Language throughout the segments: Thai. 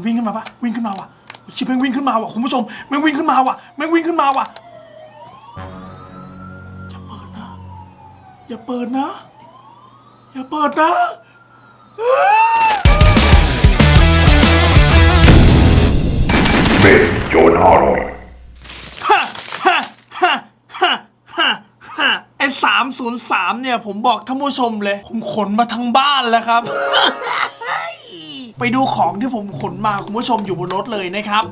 มันวิ่งขึ้นมาปะวิ่งขึ้นมาว่ะชิบแม่งวิ่งขึ้นมาว่ะคุณผู้ชมแม่งวิ่งขึ้นมาว่ะแม่งวิ่งขึ้นมาว่ะอย่าเปิดนะ อย่าเปิดนะ อย่าเปิดนะเป็นโจรอร่อยฮ่าฮ่าฮ่าฮ่าฮ่าฮ่าไอ้สามศูนย์สามเนี่ย ผมบอกท่านผู้ชมเลย ผมขนมาทั้งบ้านแล้วครับ ไปดูของที่ผมขนมาคุณผู้ชมอยู่บนรถเลยนะครับ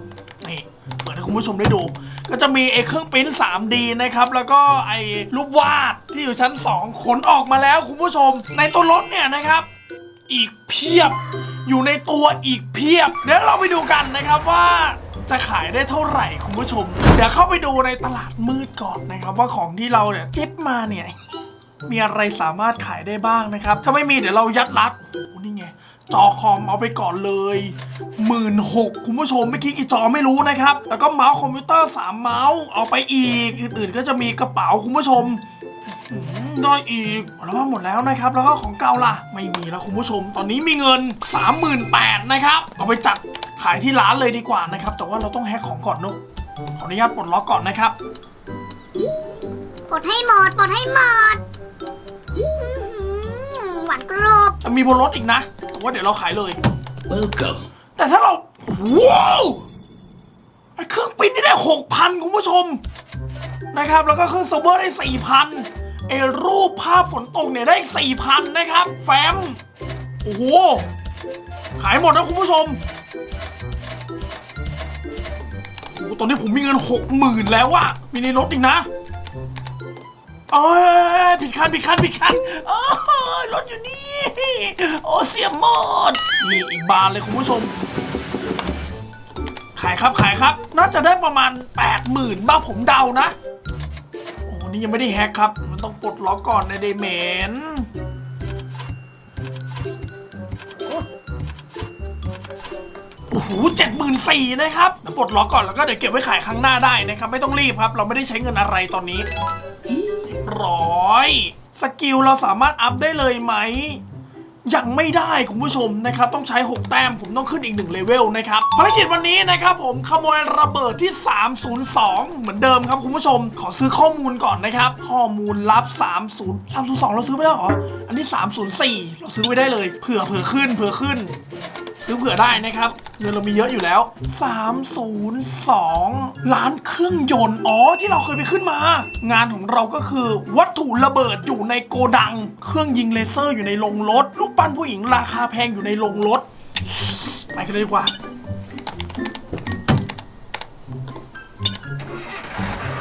นี่เปิดให้คุณผู้ชมได้ดู ก็จะมีไอ้เครื่องปริ้น 3D นะครับ แล้วก็ไอ้รูปวาดที่อยู่ชั้น 2 ขนออกมาแล้วคุณผู้ชม ในตัวรถเนี่ยนะครับ อีกเพียบ อยู่ในตัวอีกเพียบ เดี๋ยวเราไปดูกันนะครับว่าจะขายได้เท่าไหร่คุณผู้ชม เดี๋ยวเข้าไปดูในตลาดมืดก่อนนะครับ ว่าของที่เราเนี่ยจิ๊บมาเนี่ยมีอะไรสามารถขายได้บ้างนะครับ ถ้าไม่มีเดี๋ยวเรายัดรัดโอ้โหนี่ไง จอคอมเอาไปก่อนเลยหมื่นหกคุณผู้ชมไม่คิดอีจอไม่รู้นะครับ แล้วก็เมาส์คอมพิวเตอร์3เมาส์เอาไปอีก อื่นๆก็จะมีกระเป๋าคุณผู้ชมได้อีกแล้วว่าหมดแล้วนะครับ แล้วก็ของเก่าล่ะ ไม่มีแล้วคุณผู้ชม ตอนนี้มีเงิน 38,000นะครับ เอาไปจัดขายที่ร้านเลยดีกว่านะครับ แต่ว่าเราต้องแฮกของก่อนนุ๊กขออนุญาตปลดล็อกก่อนนะครับ ปลดให้หมด ปลดให้หมด หือหวานกรอบมีบนรถอีกนะแต่ว่าเดี๋ยวเราขายเลย Welcome แต่ถ้าเรา ว้าวไอ้เครื่องปริ้นนี่ได้หกพันคุณผู้ชม นะครับ แล้วก็เครื่องเซิร์ฟเวอร์ได้สี่พันไอ้รูปภาพฝนตกเนี่ยได้สี่พันนะครับ แฟ้มโอ้โห ขายหมดนะคุณผู้ชมโอ้โหตอนนี้ผมมีเงินหกหมื่นแล้วอะมีในรถอีกนะ เอ้ยผิดคันผิดคันผิดคันเอ้ยรถอยู่นี่ โอ้เสียหมดนี่อีกบานเลยคุณผู้ชม ขายครับขายครับ น่าจะได้ประมาณ 8 0,000บ้าผมเดานะ โอ้นี่ยังไม่ได้แฮกครับ มันต้องปลดล็อกก่อนในเดเมนโอ้โหเจ็ดหมื่นสี่นะครับปลดล็อกก่อนแล้วก็เดี๋ยวเก็บไว้ขายครั้งหน้าได้นะครับ ไม่ต้องรีบครับ เราไม่ได้ใช้เงินอะไรตอนนี้ ร้อยสกิลเราสามารถอัพได้เลยไหม ยังไม่ได้คุณผู้ชมนะครับ ต้องใช้ 6 แต้มผมต้องขึ้นอีก1เลเวลนะครับภารกิจวันนี้นะครับผมขโมยระเบิดที่ 302 เหมือนเดิมครับคุณผู้ชม ขอซื้อข้อมูลก่อนนะครับ ข้อมูลลับ 30 302 เราซื้อไปแล้หรอ อันนี้ 304 เราซื้อไว้ได้เลยเผื่อเผื่อขึ้นเผื่อขึ้น ซื้อเผื่อได้นะครับ เงินเรามีเยอะอยู่แล้ว 302 ล้านเครื่องยนต์ อ๋อ ที่เราเคยไปขึ้นมา งานของเราก็คือ วัตถุระเบิดอยู่ในโกดัง เครื่องยิงเลเซอร์อยู่ในโรงรถ ลูกปั้นผู้หญิงราคาแพงอยู่ในโรงรถ ไปกันเลยดีกว่า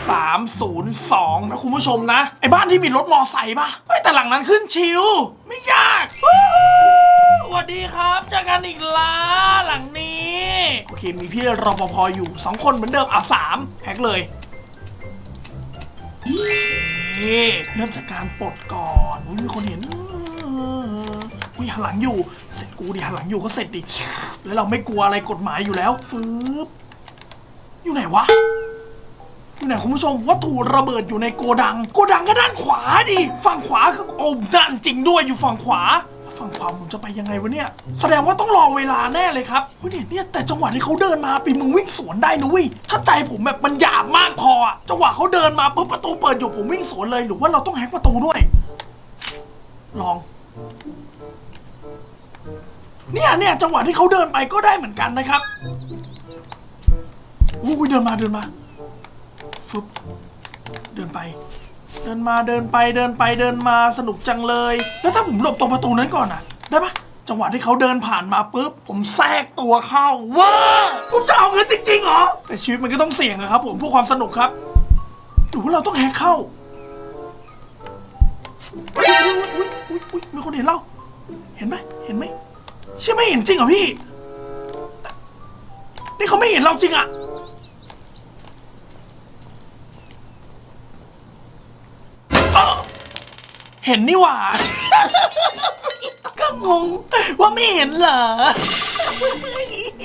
302นะคุณผู้ชมนะ ไอ้บ้านที่มีรถมอไซค์ปะเฮ้ยแต่หลังนั้นขึ้นชิว ไม่ยาก สวัสดีครับเจอกันอีกแล้วหลังนี้ โอเค มีพี่รปภอยู่2คนเหมือนเดิมอะสามแฮกเลยเฮ้เริ่มจากการปลดก่อนอุ้ยมีคนเห็นอุ้ยหันหลังอยู่ เสร็จกูดิหันหลังอยู่ก็เสร็จดิ แล้วเราไม่กลัวอะไรกฎหมายอยู่แล้วฟืบอยู่ไหนวะ อยู่ไหนคุณผู้ชมวัตถุระเบิดอยู่ในโกดัง โกดังก็ด้านขวาดิ ฝั่งขวาคือโอ้ด้านจริงด้วยอยู่ฝั่งขวา ฝั่งขวาผมจะไปยังไงวะเนี่ย แสดงว่าต้องรอเวลาแน่เลยครับเฮ้ยเนี่ยเนี่ยแต่จังหวะที่เขาเดินมาปีมึงวิ่งสวนได้นะเว้ยถ้าใจผมแบบมันหยาบมากพออะจังหวะเขาเดินมาปุ๊บประตูเปิดอยู่ผมวิ่งสวนเลยหรือว่าเราต้องแฮกประตูด้วย ลอง เนี่ยเนี่ยจังหวะที่เขาเดินไปก็ได้เหมือนกันนะครับอุ้ยเดินมาเดินมาฟึบเดินไป เดินมาเดินไปเดินไปเดินมาสนุกจังเลย แล้วถ้าผมหลบตรงประตูนั้นก่อนอะ ได้ปะจังหวะที่เขาเดินผ่านมาปุ๊บ ผมแทรกตัวเข้าว้าผมจะเอาเงินจริงๆเหรอ แต่ชีวิตมันก็ต้องเสี่ยงอะครับผมเพื่อความสนุกครับหรือว่าเราต้องแฮกเข้าอุ้ยอุ้ยอุ้ยอุ้ยมีคนเห็นเราเห็นไหมเห็นไหมเชื่อไม่เห็นจริงเหรอพี่ นี่เขาไม่เห็นเราจริงอะ เห็นนี่หว่า ก็งงว่าไม่เห็นเหรอ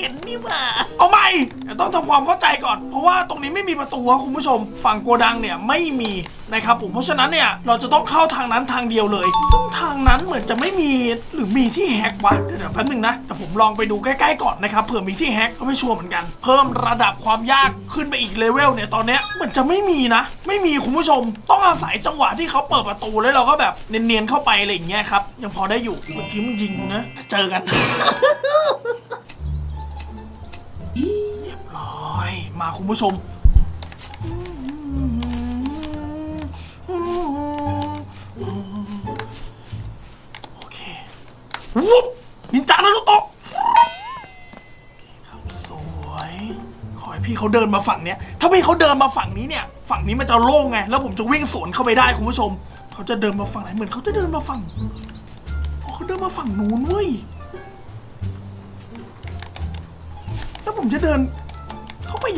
ห็นนี่หว่า เอาใหม่เดี๋ยวต้องทำความเข้าใจก่อน เพราะว่าตรงนี้ไม่มีประตูครับคุณผู้ชม ฝั่งโกดังเนี่ยไม่มีนะครับผม เพราะฉะนั้นเนี่ยเราจะต้องเข้าทางนั้นทางเดียวเลย ซึ่งทางนั้นเหมือนจะไม่มีหรือมีที่แฮกวะเดี๋ยวเดี๋ยวแป๊บนึงนะแต่ผมลองไปดูใกล้ๆก่อนนะครับเผื่อมีที่แฮกก็ไม่ชัวร์เหมือนกัน เพิ่มระดับความยากขึ้นไปอีกเลเวลเนี่ยตอนเนี้ยเหมือนจะไม่มีนะ ไม่มีคุณผู้ชม ต้องอาศัยจังหวะที่เขาเปิดประตูแล้วเราก็แบบเนียนๆเข้าไปอะไรอย่างเงี้ยครับยังพอได้อยู่เมื่อกี้มึงยิงกูนะเจอกัน มาคุณผู้ชมโอเควุบนินจานารุโตะสวยขอให้พี่เขาเดินมาฝั่งเนี้ย ถ้าพี่เขาเดินมาฝั่งนี้เนี่ย ฝั่งนี้มันจะโล่งไง แล้วผมจะวิ่งสวนเข้าไปได้คุณผู้ชม เขาจะเดินมาฝั่งไหนเหมือนเขาจะเดินมาฝั่งเขาเดินมาฝั่งนู้นเว้ยแล้วผมจะเดิน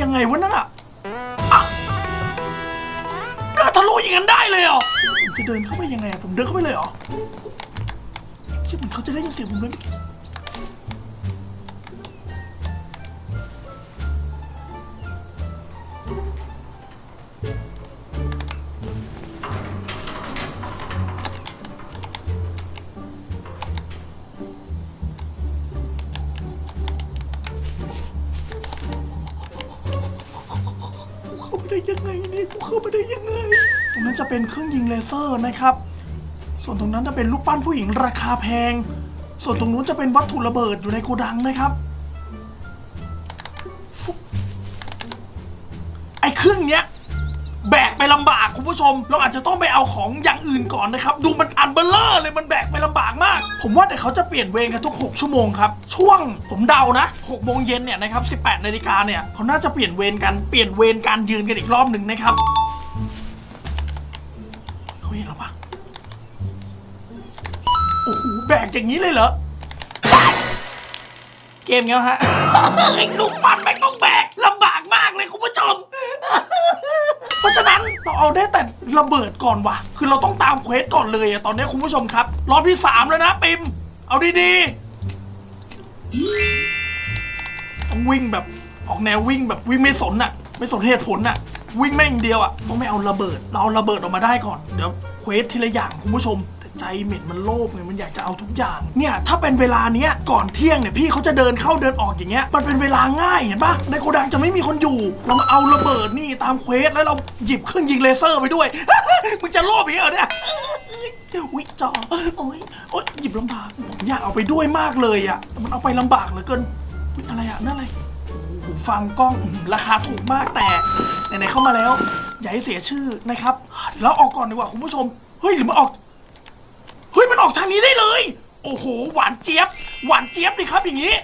ยังไงวะนั่นอะอะเดินทะลุอย่างนั้นได้เลยเหรอผมจะเดินเข้าไปยังไงอะผมเดินเข้าไปเลยเหรอที่เหมือนเขาจะได้ยินเสียงผมเลยเมื่อกี้ ได้ยังไงเนี่ยกูเข้ามาได้ยังไง ตรงนั้นจะเป็นเครื่องยิงเลเซอร์นะครับ ส่วนตรงนั้นจะเป็นลูกปั้นผู้หญิงราคาแพง ส่วนตรงนู้นจะเป็นวัตถุระเบิดอยู่ในโกดังนะครับ ผู้ชม เราอาจจะต้องไปเอาของอย่างอื่นก่อนนะครับ ดูมันอันเบลเลอร์เลยมันแบกไปลำบากมาก ผมว่าเดี๋ยวเขาจะเปลี่ยนเวรกันทุก 6 ชั่วโมงครับ ช่วงผมเดานะ6โมงเย็นเนี่ยนะครับ 18นาฬิกาเนี่ยเขาน่าจะเปลี่ยนเวรกันเปลี่ยนเวรการยืนกันอีกรอบหนึ่งนะครับเขาเห็นแล้วปะโอ้โหแบกอย่างนี้เลยเหรอเกมเงี้ยฮะไอ้ลูกปั้นไม่ต้องแบกลำบากมากเลยคุณผู้ชม เพราะฉะนั้น เราเอาได้แต่ระเบิดก่อนว่ะ คือเราต้องตามเควสก่อนเลยอะตอนนี้คุณผู้ชมครับ รอบที่สามแล้วนะปิม เอาดีๆต้องวิ่งแบบออกแนววิ่งแบบวิ่งไม่สนอะไม่สนเหตุผลอะวิ่งแม่งเดียวอะต้องไม่เอาระเบิด เราเอาระเบิดออกมาได้ก่อน เดี๋ยวเควสทีละอย่างคุณผู้ชม ใจเหม็นมันโลภไงมันอยากจะเอาทุกอย่าง เนี่ย ถ้าเป็นเวลาเนี้ยก่อนเที่ยงเนี่ยพี่เขาจะเดินเข้าเดินออกอย่างเงี้ยมันเป็นเวลาง่ายเห็นปะในโกดังจะไม่มีคนอยู่ เรามาเอาระเบิดนี่ตามเควสแล้วเราหยิบเครื่องยิงเลเซอร์ไปด้วย มึงจะโลภอีกเหรอเนี่ยอุ๊ยจอโอ้ยโอ้ยหยิบลำบากผมอยากเอาไปด้วยมากเลยอะแต่มันเอาไปลำบากเหลือเกินอุ๊ยอะไรอะนั่นอะไรโอ้โหฟังกล้องราคาถูกมากแต่ไหนๆเข้ามาแล้ว อย่าให้เสียชื่อนะครับเดี๋ยวออกก่อนดีกว่าคุณผู้ชม เฮ้ยหรือมันออก ยมันออกทางนี้ได้เลย โอ้โห หวานเจี๊ยบ หวานเจี๊ยบเลยครับอย่างนี้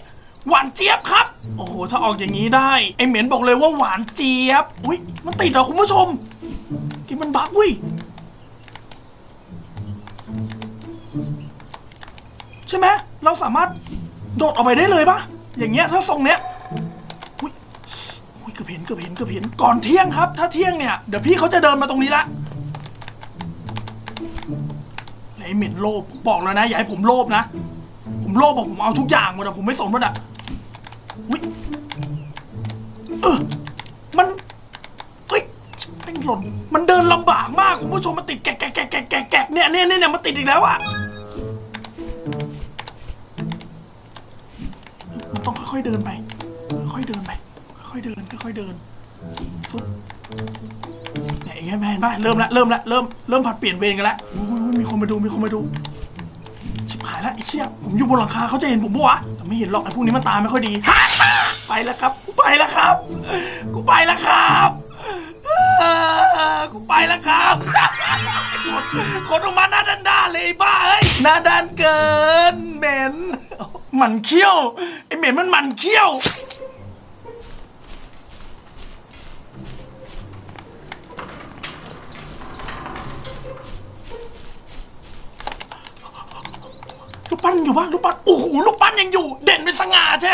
หวานเจี๊ยบครับ โอ้โห ถ้าออกอย่างนี้ได้ ไอเหม็นบอกเลยว่าหวานเจี๊ยบ อุ้ยมันติดเหรอคุณผู้ชม กินมันบักเวิใช่ไหมเราสามารถโดดออกไปได้เลยปะอย่างเงี้ยถ้าทรงเนี้ยอุ้ยอุ้ยเกือบเห็นเกือบเห็นเกือบเห็นก่อนเที่ยงครับ ถ้าเที่ยงเนี่ยเดี๋ยวพี่เขาจะเดินมาตรงนี้ละ อ้เหม็นโลภผมบอกแล้วนะ อย่าให้ผมโลภนะ ผมโลภบอกผมเอาทุกอย่างหมดอะผมไม่สนหมดอะวิเออมันเฮ้ยแม่งหล่นมันเดินลำบากมากคุณผู้ชมมันติดแกะแกะแกะแกะแกะแกะเนี่ยเนี่ยเนี่ยเนี่ยมันติดอีกแล้วอะมันต้องค่อยๆเดินไป ค่อยๆเดินไป ค่อยๆเดินค่อยๆเดินฟึบเนี่ยเห็นไหมเห็นไหมเริ่มละเริ่มละเริ่มเริ่มผัดเปลี่ยนเวรกันละอุ๊ยอุ๊ยอุ๊ย มีคนมาดู มีคนมาดู ชิบหายและไอ้เชี่ยผมอยู่บนหลังคาเขาจะเห็นผมปะวะแต่ไม่เห็นหรอกไอ้พวกนี้มันตาไม่ค่อยดี ไปแล้วครับ กูไปแล้วครับ กูไปแล้วครับกูไปแล้วครับคนคนออกมาหน้าด้านด้านๆเลยบ้าเอ้ยหน้าด้านเกินเหม็นหมันเขี้ยวไอ้เหม็นมันหมันเขี้ยว ลูกปั้นอยู่ปะลูกปั้นโอ้โหลูกปั้นยังอยู่ เด่นเป็นสง่าใช่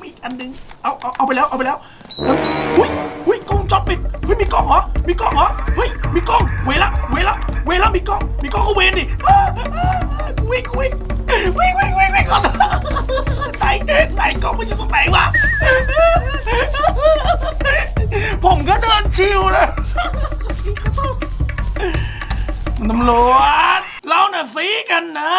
มีอีกอันหนึงเอาเอาเอาไปแล้วเอาไปแล้วแล้วอุ้ยอุ้ยกล้องวงจอดปิดเฮ้ยมีกล้องเหรอมีกล้องเหรอเฮ้ยมีกล้องเวละเวละเวละมีกล้องมีกล้องก็เวนดิอ้าอ้าอ้ากูวิ่งกูวิ่งวิ่งวิ่งวิ่งวิ่งก่อนไหนไหนกล้องมันอยู่ตรงไหนวะผมก็เดินชิวเลยคุณตำรวจ เราน่ะซีกันนะ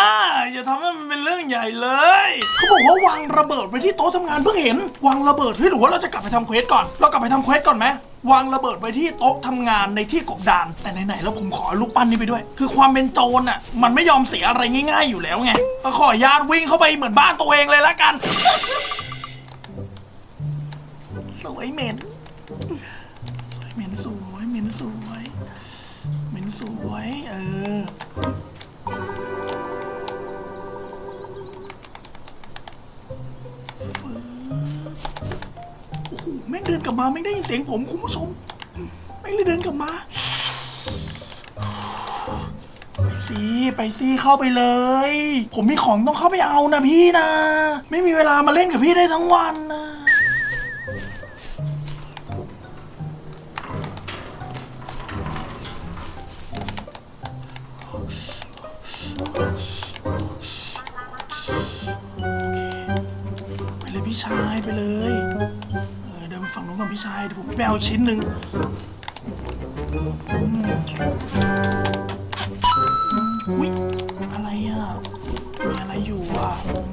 อย่าทำให้มันเป็นเรื่องใหญ่เลยเขาบอกว่าวางระเบิดไว้ที่โต๊ะทำงานเพิ่งเห็น วางระเบิดเฮ้ยหรือว่าเราจะกลับไปทำเควสก่อน เรากลับไปทำเควสก่อนไหมวางระเบิดไว้ที่โต๊ะทำงานในที่กบดาน แต่ไหนๆแล้วผมขอลูกปั้นนี้ไปด้วย คือความเป็นโจรอะมันไม่ยอมเสียอะไรง่าย ๆ อยู่แล้วไงก็ขออนุญาตวิ่งเข้าไปเหมือนบ้านตัวเองเลยละกัน สวยเหม็นสวยเหม็นสวยเหม็นสวยเหม็นสวย เออ งเดินกลับมาแม่ได้ยินเสียงผมคุณผู้ชมแม่งเลยเดินกลับมา ไปสิไปสิเข้าไปเลย ผมมีของต้องเข้าไปเอานะพี่นะ ไม่มีเวลามาเล่นกับพี่ได้ทั้งวันนะไปเลยพี่ชายไปเลย ฝั่งนู้นก่อนพี่ชายเดี๋ยวผมไปเอาชิ้นหนึ่งอุ๊ยอะไรอะมีอะไรอยู่อะ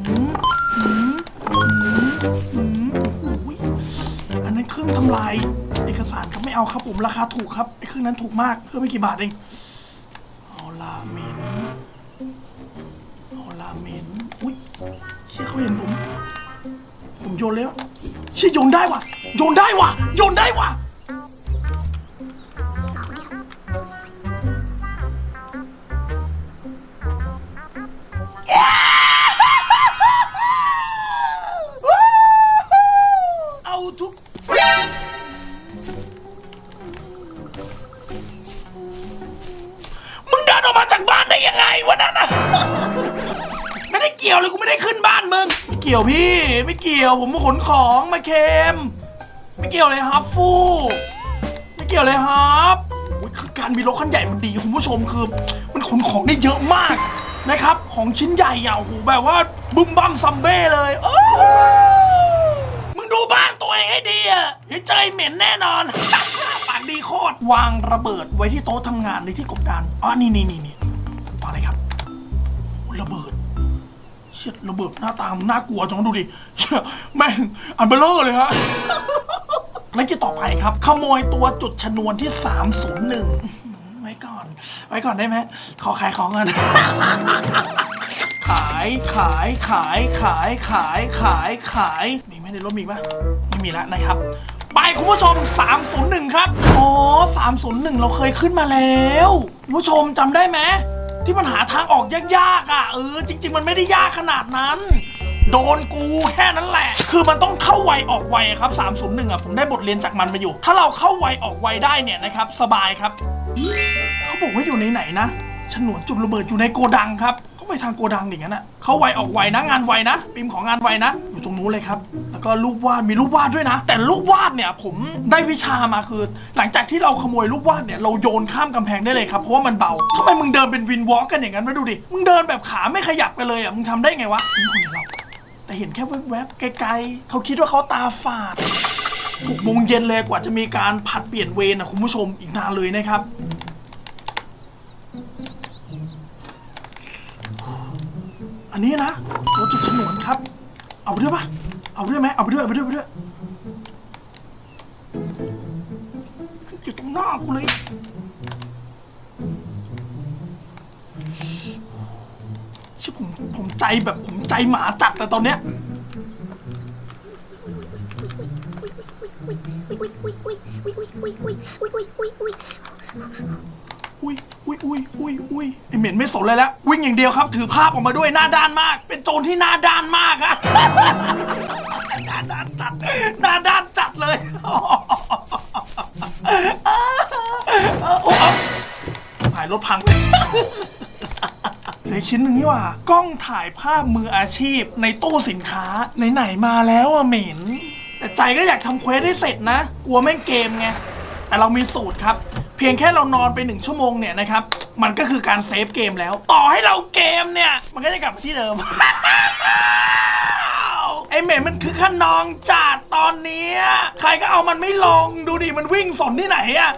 อืมอืมอืมอืมอุ๊ยอันนั้นเครื่องทำลาย เอกสารครับไม่เอาครับผมราคาถูกครับไอ้เครื่องนั้นถูกมากเพิ่มไม่กี่บาทเองเอาลาเมนเอาลาเมนอุ๊ยเชี่ยเขาเห็นผม ผมโยนเลยว่ะเชี่ยโยนได้ว่ะ โยนได้ว่ะ โยนได้ว่ะเอาดิครับเอาทุก มึงเดินออกมาจากบ้านได้ยังไงวะนั่นน่ะ ไม่ได้เกี่ยวเลยกูไม่ได้ขึ้นบ้านมึง ไม่เกี่ยวพี่ ไม่เกี่ยวผมมาขนของมาเคม ไม่เกี่ยวเลยครับฟูไม่เกี่ยวเลยครับโอ้ยคือการมีรถคันใหญ่มันดีคุณผู้ชมคือ มันขนของได้เยอะมากนะครับ ของชิ้นใหญ่อะโอ้โหแบบว่าบึ้มบั้มซัมเบ้เลยโอ้มึงดูบ้านตัวเองให้ดีอะเดี๋ยวเจอไอ้เหม็นแน่นอน ปากดีโคตรวางระเบิดไว้ที่โต๊ะทำงานในที่กบดานอ๋อนี่นี่นี่นี่วางเลยครับโอ้ระเบิด เชี่ยระเบิดหน้าตามนน่ากลัวจังดูดิเชี่ยแม่งอันเบลเลอร์เลยฮะ แล้วจะต่อไปครับ ขโมยตัวจุดชนวนที่ 301 ไว้ก่อน ไว้ก่อนได้ไหมขอขายของกันขายขายขายขายขายขายขายมีไหมในรถมีปะไม่มีแล้วนะครับ ไปคุณผู้ชม 301 ครับ อ๋อ 301 เราเคยขึ้นมาแล้วคุณผู้ชมจำได้ไหมที่มันหาทางออกยากๆอะเออจริง ๆ มันไม่ได้ยากขนาดนั้น โดนกูแค่นั้นแหละ คือมันต้องเข้าไวออกไวครับ301อะผมได้บทเรียนจากมันมาอยู่ ถ้าเราเข้าไวออกไวได้เนี่ยนะครับสบายครับ เขาบอกว่าอยู่ในไหนนะฉนวนจุดระเบิดอยู่ในโกดังครับเขาไปทางโกดังอย่างนั้นอะเขาไวออกไวนะงานไวนะปิมของงานไวนะ อยู่ตรงนู้นเลยครับ แล้วก็รูปวาดมีรูปวาดด้วยนะ แต่รูปวาดเนี่ยผมได้วิชามาคือ หลังจากที่เราขโมยรูปวาดเนี่ยเราโยนข้ามกำแพงได้เลยครับเพราะว่ามันเบาทำไมมึงเดินเป็นวินวอล์กกันอย่างนั้นมาดูดิมึงเดินแบบขาไม่ขยับกันเลยอะมึงทำได้ไงวะนี่คนเรา แต่เห็นแค่แวบๆไกลๆเขาคิดว่าเขาตาฝาดหกโมงเย็นเลยกว่าจะมีการผัดเปลี่ยนเวรนะคุณผู้ชมอีกนานเลยนะครับ อันนี้นะตัวจุดฉนวนครับ เอาไปด้วยปะเอาไปด้วยไหมเอาไปด้วยเอาไปด้วยเอาไปด้วยอยู่ตรงหน้ากูเลย ชื่อผมผมใจแบบผมใจหมาจัดแต่ตอนเนี้ยอุ้ยอุ้ยอุ้ยอุ้ยอุ้ยอุ้ไอเหม็นไม่สนเลยแล้ววิ่งอย่างเดียวครับ ถือภาพออกมาด้วยหน้าด้านมาก เป็นโจรที่หน้าด้านมากอะหน้าด้านจัดหน้าด้านจัดเลยโอ้หายรถพังเลย เหลือชิ้นหนึ่งนี่หว่ากล้องถ่ายภาพมืออาชีพในตู้สินค้าไหนๆมาแล้วอะเหม็นแต่ใจก็อยากทำเควสให้เสร็จนะ กลัวแม่งเกมไง แต่เรามีสูตรครับ เพียงแค่เรานอนไปหนึ่งชั่วโมงเนี่ยนะครับ มันก็คือการเซฟเกมแล้ว ต่อให้เราเกมเนี่ย มันก็จะกลับมาที่เดิม ไอเหม็นมันคือขนองจัดตอนนี้ ใครก็เอามันไม่ลง ดูดิมันวิ่งสนที่ไหนอะ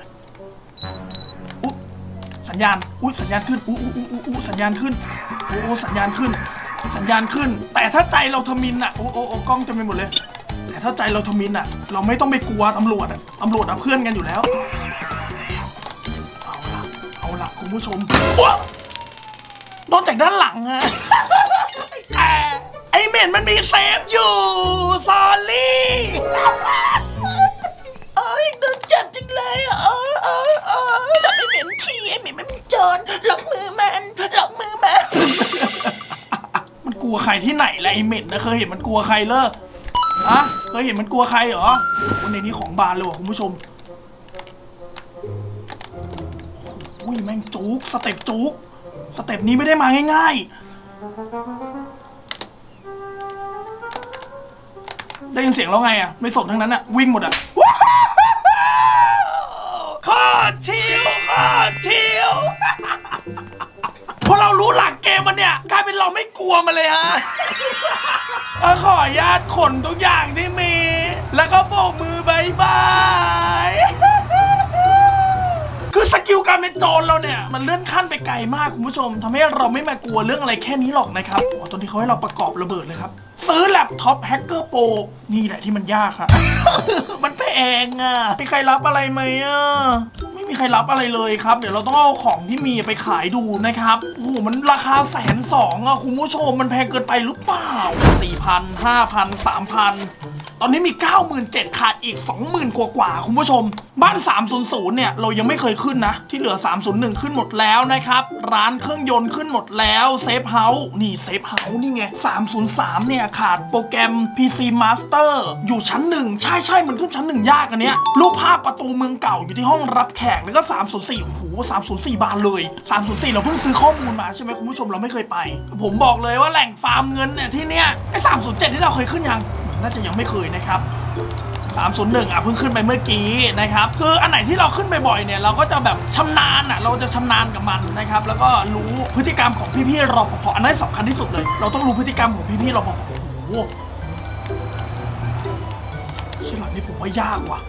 สัญญาณ อุ้ยสัญญาณขึ้น อู้อู้อู้อู้อู้สัญญาณขึ้นโอ้โอ้สัญญาณขึ้น สัญญาณขึ้น แต่ถ้าใจเราทมินอะโอ้โอ้โอ้กล้องเต็มไปหมดเลย แต่ถ้าใจเราทมินอะเราไม่ต้องไปกลัวตำรวจอะตำรวจอะเพื่อนกันอยู่แล้ว เอาละเอาละคุณผู้ชมว้าวนอกจากด้านหลังฮะแต่ไอเมนมันมีเซฟอยู่ซอรี่เอ้ยโดนจับจริงเลยอะ เออเออเออจับไอเหม็นทีไอเหม็นมันเป็นโจรล็อกมือมันล็อกมือมัน มันกลัวใครที่ไหนล่ะไอเหม็นนะเคยเห็นมันกลัวใครเลออะเคยเห็นมันกลัวใครเหรอวันในนี้ของบานเลยว่ะคุณผู้ชมโอ้ยแม่งจุกสเต็ปจุกสเต็ปนี้ไม่ได้มาง่ายๆ ได้ยินเสียงแล้วไงอะไม่สนทั้งนั้นอะวิ่งหมดอะ มันเนี่ยกลายเป็นเราไม่กลัวมันเลยฮะ เออขออนุญาตขนทุกอย่างที่มี แล้วก็โบกมือบายบาย คือสกิลการเป็นโจรเราเนี่ย มันเลื่อนขั้นไปไกลมากคุณผู้ชมทำให้เราไม่มากลัวเรื่องอะไรแค่นี้หรอกนะครับโอ้ตอนนี้เขาให้เราประกอบระเบิดเลยครับ ซื้อแล็ปท็อปแฮกเกอร์โปรนี่แหละที่มันยากค่ะมันแพงอะมีใครรับอะไรไหมอะ ม่มีใครรับอะไรเลยครับ เดี๋ยวเราต้องเอาของที่มีไปขายดูนะครับ โอ้โห มันราคาแสนสองอะคุณผู้ชม มันแพงเกินไปหรือเปล่าสี่พันห้าพันสามพัน ตอนนี้มี 97,000ขาดอีก 20,000 กว่ากว่าคุณผู้ชม บ้าน 300 เนี่ย เรายังไม่เคยขึ้นนะ ที่เหลือ 301 ขึ้นหมดแล้วนะครับ ร้านเครื่องยนต์ขึ้นหมดแล้วเซฟเฮาส์นี่เซฟเฮาส์นี่ไง 303 เนี่ย ขาดโปรแกรม PC Master อยู่ชั้นหนึ่งใช่ใช่มันขึ้นชั้นหนึ่งยากอันเนี้ยรูปภาพประตูเมืองเก่าอยู่ที่ห้องรับแขกแล้วก็ 304โอ้โห304 บานเลย 304 เราเพิ่งซื้อข้อมูลมาใช่ไหมคุณผู้ชมเราไม่เคยไป ผมบอกเลยว่าแหล่งฟาร์มเงินเนี่ยที่เนี้ยไอ้307 ที่เราเคยขึ้นยัง น่าจะยังไม่เคยนะครับ301อะเพิ่งขึ้นไปเมื่อกี้นะครับคืออันไหนที่เราขึ้นบ่อยๆเนี่ยเราก็จะแบบชำนาญอะเราจะชำนาญกับมันนะครับแล้วก็รู้พฤติกรรมของพี่ๆรปภอันนั้นสำคัญที่สุดเลย เราต้องรู้พฤติกรรมของพี่ๆรปภโอ้โหที่หลังนี้ผมว่ายากว่ะ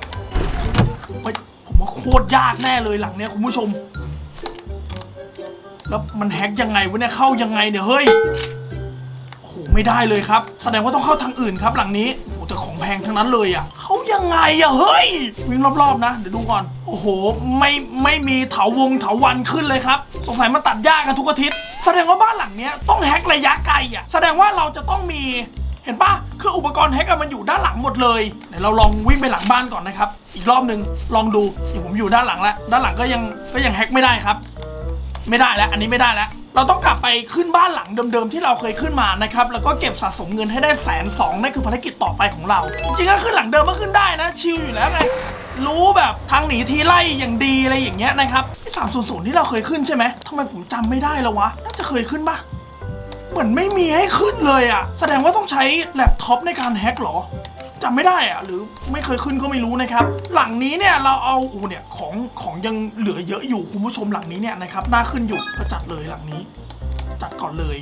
ผมว่าโคตรยากแน่เลยหลังเนี้ยคุณผู้ชม แล้วมันแฮกยังไงวะเนี่ยเข้ายังไงเนี่ยเฮ้ย ไม่ได้เลยครับ แสดงว่าต้องเข้าทางอื่นครับหลังนี้โอ้แต่ของแพงทั้งนั้นเลยอะเขายังไงอะเฮ้ย วิ่งรอบๆนะ เดี๋ยวดูก่อน โอ้โห ไม่ไม่มีเถาวงเถาวันขึ้นเลยครับสงสัยมาตัดหญ้ากันทุกอาทิตย์แสดงว่าบ้านหลังเนี้ยต้องแฮกระยะไกลอะแสดงว่าเราจะต้องมีเห็นปะคืออุปกรณ์แฮกมันอยู่ด้านหลังหมดเลยเดี๋ยวเราลองวิ่งไปหลังบ้านก่อนนะครับ อีกรอบหนึ่งลองดูเดี๋ยวผมอยู่ด้านหลังแล้ว ด้านหลังก็ยังก็ยังแฮกไม่ได้ครับ ไม่ได้แล้ว อันนี้ไม่ได้แล้ว เราต้องกลับไปขึ้นบ้านหลังเดิมๆที่เราเคยขึ้นมานะครับแล้วก็เก็บสะสมเงินให้ได้แสนสองนั่นคือภารกิจต่อไปของเรา จริงๆก็ขึ้นหลังเดิมก็ขึ้นได้นะ ชิลอยู่แล้วไงรู้แบบทางหนีทีไล่อย่างดีอะไรอย่างเงี้ยนะครับที่สามศูนย์ศูนย์ที่เราเคยขึ้นใช่ไหมทำไมผมจำไม่ได้แล้ววะน่าจะเคยขึ้นปะเหมือนไม่มีให้ขึ้นเลยอะแสดงว่าต้องใช้แล็ปท็อปในการแฮ็กเหรอ จำไม่ได้อะหรือไม่เคยขึ้นก็ไม่รู้นะครับ หลังนี้เนี่ยเราเอาอ้เนี่ยของของยังเหลือเยอะอยู่คุณผู้ชมหลังนี้เนี่ยนะครับน่าขึ้นอยู่ก็จัดเลยหลังนี้ จัดก่อนเลย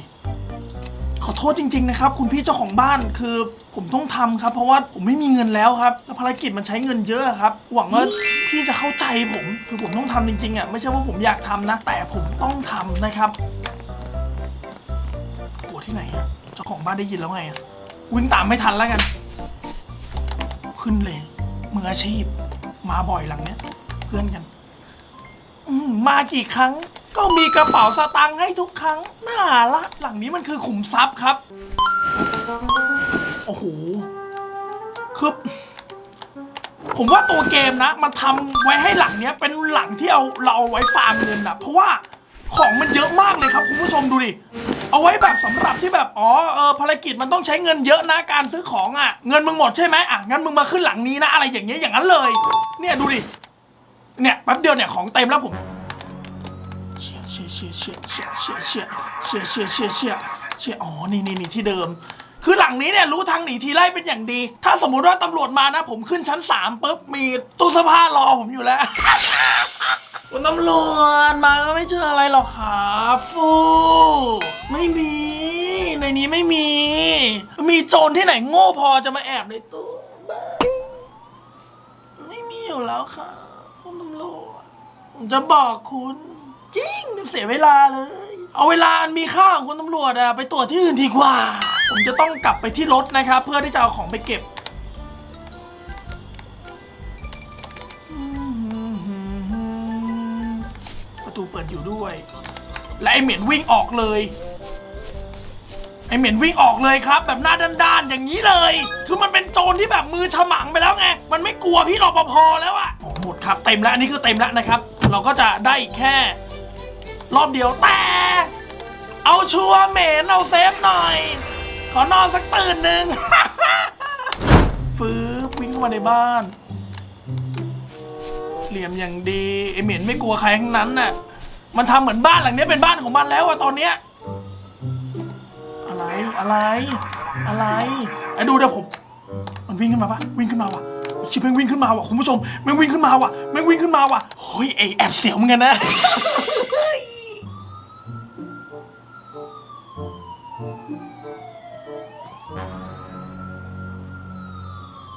ขอโทษจริง ๆ นะครับ คุณพี่เจ้าของบ้านคือผมต้องทำครับ เพราะว่าผมไม่มีเงินแล้วครับแล้วภารกิจมันใช้เงินเยอะครับ หวังว่าพี่จะเข้าใจผมคือผมต้องทำจริงๆอะไม่ใช่ว่าผมอยากทำนะ แต่ผมต้องทำนะครับกลัวที่ไหนอะเจ้าของบ้านได้ยินแล้วไงอะวิ่งตามไม่ทันแล้วกัน ขึ้นเลยมืออาชีพ มาบ่อยหลังเนี้ย เพื่อนกัน อืมมากี่ครั้ง ก็มีกระเป๋าสตางค์ให้ทุกครั้ง น่ารักหลังนี้มันคือขุมทรัพย์ครับ โอ้โหคือผมว่าตัวเกมนะ มันทำไว้ให้หลังเนี้ย เป็นหลังที่เอาเราเอาไว้ฟาร์มเงินอะเพราะว่าของมันเยอะมากเลยครับคุณผู้ชมดูดิ เอาไว้แบบสำหรับที่แบบอ๋อเออภารกิจมันต้องใช้เงินเยอะนะการซื้อของอะ่ะ เงินมึงหมดใช่ไหมอะงั้นมึงมาขึ้นหลังนี้นะอะไรอย่างเงี้ยอย่างนั้นเลย เนี่ยดูดิเนี่ยแป๊บเดียวเนี่ยของเต็มแล้วผมเชี่ยเชี่ยเชี่ยเชี่ยเชี่ยเชี่ยเชี่ยเชี่ยเชี่ยเชี่ยเชี่ยเชี่ยอ๋อนี่นี่นี่ที่เดิม คือหลังนี้เนี่ยรู้ทางหนีทีไล่เป็นอย่างดี ถ้าสมมุติว่าตำรวจมานะ ผมขึ้นชั้นสามปุ๊บมีตู้เสื้อผ้ารอผมอยู่แล้ว คุณตำรวจมาก็ไม่เจออะไรหรอกครับฟูไม่มี ในนี้ไม่มี มีโจรที่ไหนโง่พอจะมาแอบในตู้บ้างไม่มีอยู่แล้วค่ะคุณตำรวจผมจะบอกคุณ จริงเสียเวลาเลย เอาเวลาอันมีค่าของคุณตำรวจอะไปตรวจที่อื่นดีกว่า ผมจะต้องกลับไปที่รถนะครับ เพื่อที่จะเอาของไปเก็บ ตูเปิดอยู่ด้วย และไอเหม็นวิ่งออกเลย ไอเหม็นวิ่งออกเลยครับ แบบหน้าด้านๆอย่างนี้เลย คือมันเป็นโจรที่แบบมือฉมังไปแล้วไง มันไม่กลัวพี่รปภแล้วอะโอ้หมดครับเต็มแล้วอันนี้คือเต็มแล้วนะครับ เราก็จะได้อีกแค่ รอบเดียวแต่ เอาชัวร์เหม็นเอาเซฟหน่อย ขอนอนสักตื่นหนึ่ง ฟื้บวิ่งเข้ามาในบ้าน เหลี่ยมอย่างดีไอเหม็นไม่กลัวใครทั้งนั้นน่ะ มันทำเหมือนบ้านหลังเนี้ยเป็นบ้านของมันแล้วอะตอนเนี้ย อะไร อะไร อะไร ไอ้ดูเดี๋ยวผม มันวิ่งขึ้นมาปะวิ่งขึ้นมาว่ะไอ้ชิบแม่งวิ่งขึ้นมาว่ะคุณผู้ชมแม่งวิ่งขึ้นมาว่ะแม่งวิ่งขึ้นมาว่ะเฮ้ยไอแอบเสียวเหมือนกันนะ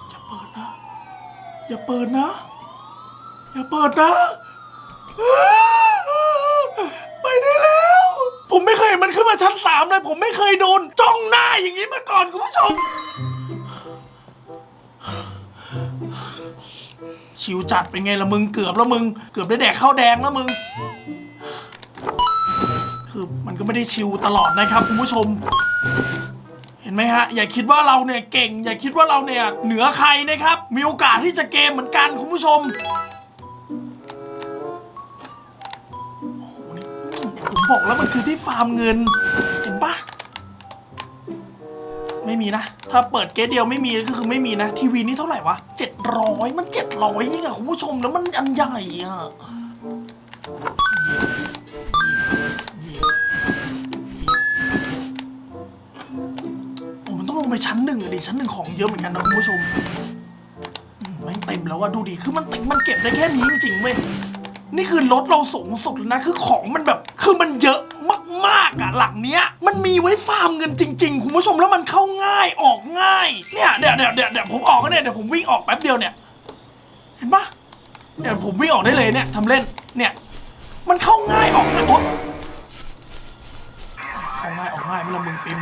อย่าเปิดนะ อย่าเปิดนะ อย่าเปิดนะ ไปได้แล้ว ผมไม่เคยเห็นมันขึ้นมาชั้นสามเลย ผมไม่เคยโดนจ้องหน้าอย่างนี้มาก่อนคุณผู้ชม ชิวจัดเป็นไงละมึงเกือบแล้วมึง เกือบได้แดกข้าวแดงแล้วมึง คือมันก็ไม่ได้ชิวตลอดนะครับคุณผู้ชม เห็นไหมฮะ อย่าคิดว่าเราเนี่ยเก่ง อย่าคิดว่าเราเนี่ยเหนือใครนะครับ มีโอกาสที่จะเกมเหมือนกันคุณผู้ชม ผมบอกแล้วมันคือที่ฟาร์มเงิน เห็นปะไม่มีนะ ถ้าเปิดเกตเดียวไม่มีก็คือไม่มีนะ ทีวีนี่เท่าไหร่วะเจ็ดร้อยมันเจ็ดร้อยยิ่งอะคุณผู้ชมแล้วมันอันใหญ่อะโอ้มันต้องลงไปชั้นหนึ่งอะดิชั้นหนึ่งของเยอะเหมือนกันนะคุณผู้ชมมแม่งเต็มแล้วว่าดูดิคือมันเต็มมันเก็บได้แค่นี้จริงๆเว้ยนี่คือรถเราสูงสุดแล้วนะ คือของมันแบบ คือมันเยอะมากๆอะหลังเนี้ย มันมีไว้ฟาร์มเงินจริง ๆ คุณผู้ชมแล้วมันเข้าง่ายออกง่ายเนี่ยเดี๋ยวเดี๋ยวเดี๋ยวเดี๋ยวผมออกก็เนี่ยเดี๋ยวผมวิ่งออกแป๊บเดียวเนี่ยเห็นปะเดี๋ยวผมวิ่งออกได้เลยเนี่ยทำเล่นเนี่ยมันเข้าง่ายออกง่ายโอ๊ยเข้าง่ายออกง่ายไม่ละมึงปิม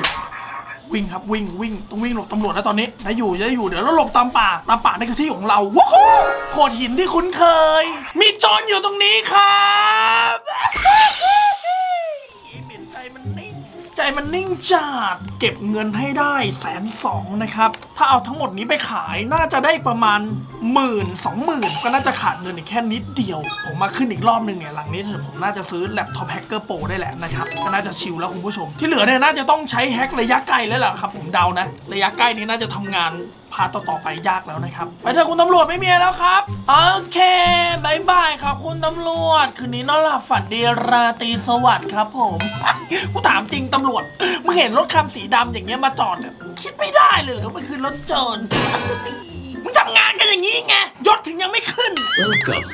วิ่งครับวิ่งวิ่งต้องวิ่งหลบตำรวจแล้วตอนนี้ได้อยู่ได้อยู่เดี๋ยวเราหลบตามป่าตามป่านี่คือที่ของเราว้าวโขดหินที่คุ้นเคย มีโจรอยู่ตรงนี้ครับ เหม็นใจมันนิ่ง ใจมันนิ่งจัดเก็บเงินให้ได้แสนสองนะครับ ถ้าเอาทั้งหมดนี้ไปขายน่าจะได้ประมาณหมื่นสองหมื่นก็น่าจะขาดเงินอีกแค่นิดเดียว ผมมาขึ้นอีกรอบหนึ่งเนี่ยหลังนี้เถอะผมน่าจะซื้อแล็ปท็อปแฮกเกอร์โปรได้แหละนะครับก็น่าจะชิลแล้วคุณผู้ชม ที่เหลือเนี่ยน่าจะต้องใช้แฮกระยะไกลแล้วล่ะครับ ผมเดานะ ระยะใกล้นี้น่าจะทำงาน พาร์ทต่อๆไปยากแล้วนะครับ ไปเถอะคุณตำรวจไม่มีอะไรแล้วครับ โอเคบายบายครับคุณตำรวจ คืนนี้นอนหลับฝันดีราตรีสวัสดิ์ครับผม กูถามจริงตำรวจมึงเห็นรถคันสีดำอย่างเงี้ยมาจอดเนี่ยมึงคิดไม่ได้เลยเหรอมันคือรถโจรมึงทำงานกันอย่างนี้ไงยศถึงยังไม่ขึ้น Welcome.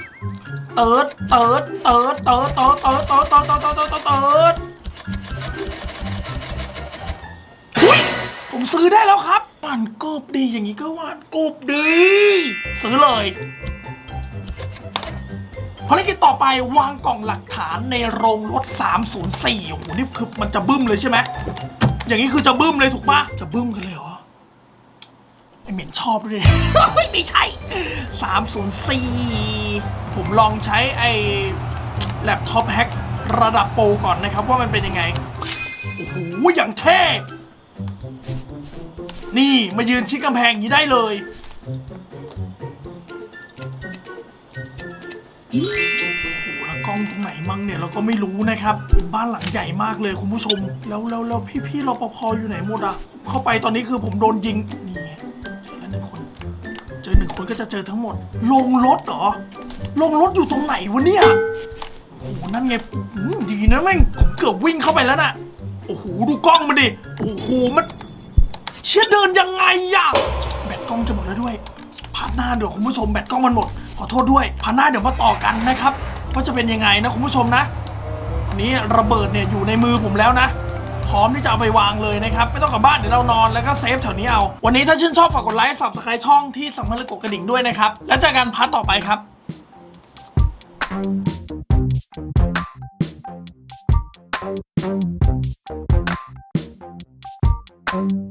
เติร์ดเติร์ดเติร์ดเติร์ดเติร์ดเติร์ดเติร์ดเติร์ดเติร์ดเติร์ด ซื้อได้แล้วครับหวานกบดีอย่างนี้ก็หวานกบดี ซื้อเลยภารกิจต่อไปวางกล่องหลักฐานในโรงรถ 304 โอ้โห นี่คือมันจะบึ้มเลยใช่ไหม อย่างนี้คือจะบึ้มเลยถูกปะจะบึ้มกันเลยเหรอ ไอเหม็นชอบด้วยไม่ใช่ 304 ผมลองใช้ไอแล็ปท็อปแฮกระดับโปรก่อนนะครับว่ามันเป็นยังไง โอ้โห อย่างเท่ นี่มายืนชิดกำแพงอย่างนี้ได้เลย โอ้โหแล้วกล้องตรงไหนมั่งเนี่ยเราก็ไม่รู้นะครับ บ้านหลังใหญ่มากเลยคุณผู้ชม แล้วแล้วแล้วพี่พี่รปภอยู่ไหนหมดอะผมเข้าไปตอนนี้คือผมโดนยิง นี่ไง เจอแล้วหนึ่งคน เจอหนึ่งคนก็จะเจอทั้งหมด ลงรถเหรอ ลงรถอยู่ตรงไหนวะเนี่ย โอ้โหนั่นไงอืมดีนะแม่งผมเกือบวิ่งเข้าไปแล้วน่ะ โอ้โห ดูกล้องมันดิ โอ้โห มัน เชี่ยเดินยังไงอะแบตกล้องจะหมดแล้วด้วยพาร์ทหน้าเดี๋ยวคุณผู้ชมแบตกล้องมันหมด ขอโทษด้วยพาร์ทหน้าเดี๋ยวมาต่อกันนะครับว่าจะเป็นยังไงนะคุณผู้ชมนะนี้ระเบิดเนี่ยอยู่ในมือผมแล้วนะพร้อมที่จะเอาไปวางเลยนะครับไม่ต้องกลับบ้านเดี๋ยวเรานอนแล้วก็เซฟแถวนี้เอา วันนี้ถ้าชื่นชอบฝากกดไลค์สับสไครช่องที่สำคัญและกดกระดิ่งด้วยนะครับ แล้วเจอกันพาร์ทต่อไปครับ